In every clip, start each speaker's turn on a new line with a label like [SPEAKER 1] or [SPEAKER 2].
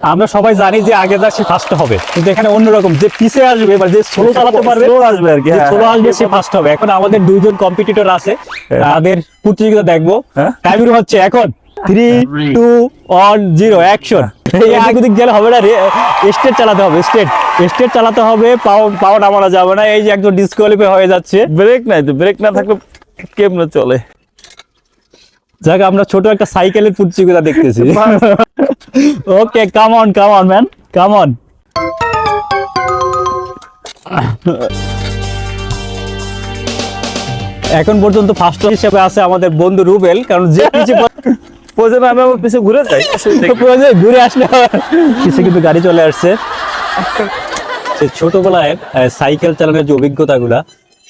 [SPEAKER 1] আমরা সবাই জানি যে আগে যা সে ফার্স্ট হবে। কিন্তু এখানে অন্যরকম যে পিছে আসবে বা যে স্লো চালাতে পারবে
[SPEAKER 2] আসবে আর কি, হ্যাঁ,
[SPEAKER 1] স্লো
[SPEAKER 2] হ্যাঁ।
[SPEAKER 1] আসবে সে ফার্স্ট হবে। এখন আমাদের দুইজন কম্পিটিটর আছে তাদের প্রতিযোগিতা দেখব।
[SPEAKER 2] হ্যাঁ।
[SPEAKER 1] টাইমিং হচ্ছে এখন। Three two one zero action এই গেলে হবে না স্টেট চালাতে হবে স্টেট স্টেট চালাতে হবে পাও পাও নামানো যাবে না। এই যে একজন ডিসকোয়ালিফাই হয়ে যাচ্ছে।
[SPEAKER 2] ব্রেক নাই তো ব্রেক না থাকলে কেমনে চলে?
[SPEAKER 1] যাক আমরা ছোট একটা সাইকেলের প্রতিযোগিতা দেখতেছি। Okay come on come on man come on এখন পর্যন্ত ফার্স্ট হিসেবে আছে আমাদের বন্ধু রুবেল কারণ যে পিছে
[SPEAKER 2] প্রয়োজনে আমি আমার পিছনে ঘুরে যাই।
[SPEAKER 1] প্রয়োজন ঘুরে আসলে পিছে কিন্তু গাড়ি চলে আসছে। সে ছোটবেলায় সাইকেল চালানোর যে অভিজ্ঞতাগুলা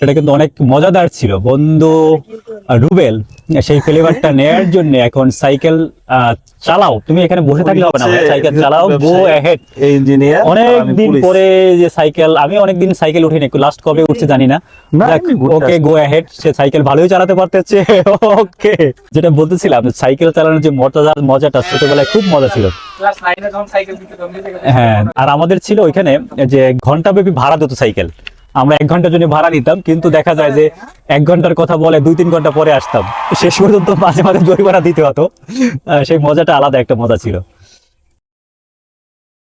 [SPEAKER 1] সেটা কিন্তু অনেক মজাদার ছিল। বন্ধু রুবেল সেই ফ্লেভারটা নেয়ার জন্য এখন সাইকেল আহ, চালাও। তুমি এখানে বসে থাকলে হবে না সাইকেল চালাও গো অ্যাহেড
[SPEAKER 2] এই ইঞ্জিনিয়ার
[SPEAKER 1] অনেক দিন পরে যে সাইকেল আমি অনেক দিন সাইকেল উঠিনি লাস্ট কবে উঠছে জানি না। ওকে গো অ্যাহেড সে সাইকেল ভালোই চালাতে পারতেছে ওকে যেটা বলতেছিলাম সাইকেল চালানোর যে মজাদার মজাটা ছোটবেলায় খুব মজা ছিল।
[SPEAKER 3] ক্লাস নাইনে যখন সাইকেল দিতে তখন দিতে
[SPEAKER 1] হ্যাঁ আর আমাদের ছিল ওইখানে যে ঘণ্টা ব্যাপী ভাড়া দিত সাইকেল আমরা এক ঘণ্টার জন্য ভাড়া নিতাম, কিন্তু দেখা যায় যে এক ঘণ্টার কথা বলে দুই তিন ঘণ্টা পরে আসতাম। শেষ পর্যন্ত মাঝে মাঝে জরিমানা দিতে হতো। সেই মজাটা আলাদা একটা মজা ছিল।